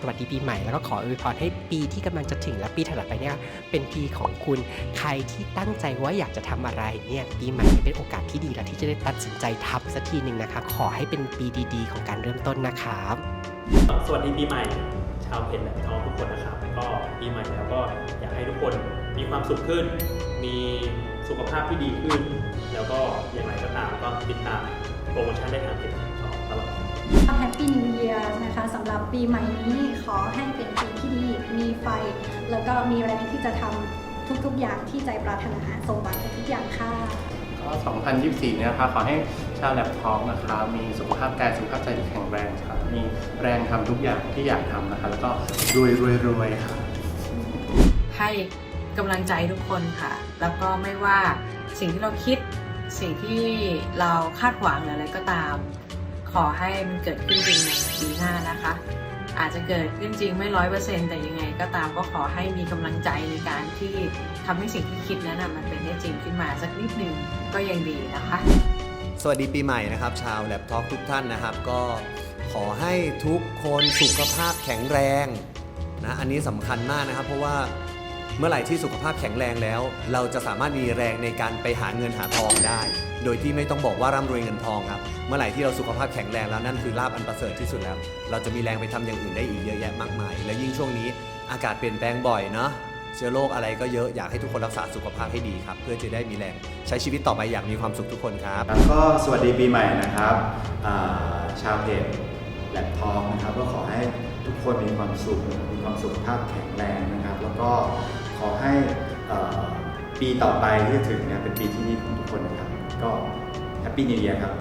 สวัสดีปีใหม่แล้วก็ขออวยพรให้ปีที่กำลังจะถึงและปีถัดไปเนี่ยเป็นปีของคุณใครที่ตั้งใจว่าอยากจะทำอะไรเนี่ยปีใหม่เป็นโอกาสที่ดีแล้วที่จะได้ตัดสินใจทำสักทีหนึ่งนะคะ ขอให้เป็นปีดี ๆ ของการเริ่มต้นนะครับสวัสดีปีใหม่ ชาวเพจแหลมทองทุกคนนะครับก็ปีใหม่แล้วก็อยากให้ทุกคนมีความสุขขึ้น มีสุขภาพที่ดีขึ้น แล้วก็อย่างไรก็ตามก็ติดตามโปรโมชั่นได้ทางเพจำหรับปีใหม่นี้ขอให้เป็นปีที่ดี มีไฟ แล้วก็มีแรงที่จะทำทุกๆอย่างที่ใจปรารถนาสมหวังทุกอย่างค่ะก็ 2024 เนี่ยนะครับขอให้ชาวแลบท็อกนะครับมีสุขภาพกายสุขภาพใจที่แข็งแรงครับมีแรงทำทุกอย่างที่อยากทำนะครับแล้วก็รวยรวยรวยครับให้กำลังใจทุกคนค่ะ แล้วก็ไม่ว่าสิ่งที่เราคิดสิ่งที่เราคาดหวังหรืออะไรก็ตาม ขอให้มันเกิดขึ้นจริงในปีห นะคะ อาจจะเกิดขึ้นจริงไม่ร้อยเปอร์เซ็นต์แต่ยังไงก็ตามก็ขอให้มีกำลังใจในการที่ทำให้สิ่งที่คิดนั้นนะมันเป็นได้จริงขึ้นมาสักนิดหนึ่งก็ยังดีนะคะ สวัสดีปีใหม่นะครับ ชาวแล็ปท็อปทุกท่านนะครับ ก็ขอให้ทุกคนสุขภาพแข็งแรงนะอันนี้สำคัญมากนะครับ เพราะว่า เมื่อไหร่ที่สุขภาพแข็งแรงแล้ว เราจะสามารถมีแรงในการไปหาเงินหาทองได้ โดยที่ไม่ต้องบอกว่าร่ำรวยเงินทองครับ เมื่อไหร่ที่เราสุขภาพแข็งแรงแล้วนั่นคือลาบอันประเสริฐที่สุดแล้ว เราจะมีแรงไปทำอย่างอื่นได้อีกเยอะแยะมากมาย และยิ่งช่วงนี้อากาศเปลี่ยนแปลงบ่อยเนาะเชื้อโรคอะไรก็เยอะอยากให้ทุกคนรักษาสุขภาพให้ดีครับ เพื่อจะได้มีแรงใช้ชีวิตต่อไปอย่างมีความสุขทุกคนครับครับก็สวัสดีปีใหม่นะครับาชาวเพจแลบทองนะครับก็ขอให้ทุกคนมีความสุขมีความสุขภาพแข็งแรงนะครับ แล้วก็ ขอให้ปีต่อไปที่จะถึงเนี่ยเป็นปีที่ดีของทุกคนนะครับ ก็แฮปปี้นิวเยียร์ครับ